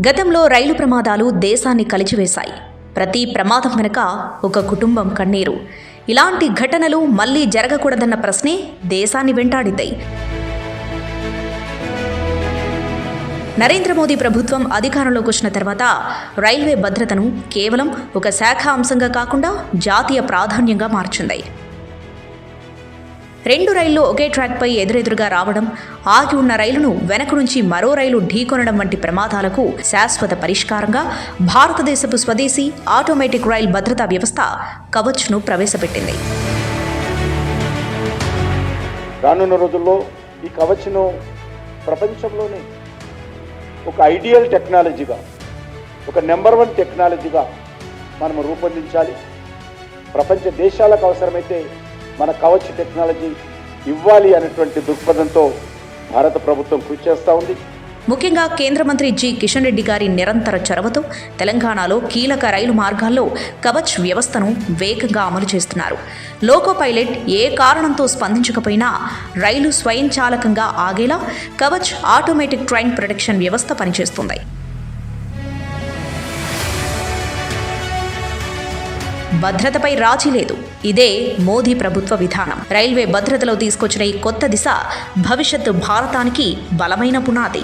గతంలో రైలు ప్రమాదాలు దేశాన్ని కలిచివేశాయి. ప్రతి ప్రమాదం వెనుక ఒక కుటుంబం కన్నీరు. ఇలాంటి ఘటనలు మళ్ళీ జరగకూడదన్న ప్రశ్నే దేశాన్ని వెంటాడిద్దాయి నరేంద్ర మోదీ ప్రభుత్వం అధికారంలోకి వచ్చిన తర్వాత రైల్వే భద్రతను కేవలం ఒక శాఖ అంశంగా కాకుండా జాతీయ ప్రాధాన్యంగా మార్చింది. రెండు రైళ్ళు ఒకే ట్రాక్పై ఎదురెదురుగా రావడం ఆగి ఉన్న రైలును వెనక నుంచి మరో రైలు ఢీకొనడం వంటి ప్రమాదాలకు శాశ్వత పరిష్కారంగా భారతదేశపు స్వదేశీ ఆటోమేటిక్ రైల్ భద్రతా వ్యవస్థ కవచ్ను ప్రవేశపెట్టింది. రానున్న రోజుల్లో ఈ కవచ్ను ప్రపంచంలోనే ఒక ఐడియల్ టెక్నాలజీగా ఒక నెంబర్ వన్ టెక్నాలజీగా మనం రూపొందించాలి. ప్రపంచ దేశాలకు అవసరమైతే మన కవచ్ టెక్నాలజీ ఇవ్వాలి అనేటువంటి దృక్పథంతో భారత ప్రభుత్వం కృషి చేస్తూ ఉంది. ముఖ్యంగా కేంద్ర మంత్రి జి. కిషన్ రెడ్డి గారి నిరంతర చొరవతో తెలంగాణలో కీలక రైలు మార్గాల్లో కవచ్ వ్యవస్థను వేగంగా అమలు చేస్తున్నారు. లోకో పైలట్ ఏ కారణంతో స్పందించకపోయినా రైలు స్వయంచాలకంగా ఆగేలా కవచ్ ఆటోమేటిక్ ట్రైన్ ప్రొటెక్షన్ వ్యవస్థ పనిచేస్తుంది. భద్రతపై రాజీ లేదు. ఇదే మోదీ ప్రభుత్వ విధానం. రైల్వే భద్రతలో తీసుకొచ్చిన ఈ కొత్త దిశ భవిష్యత్తు భారతానికి బలమైన పునాది.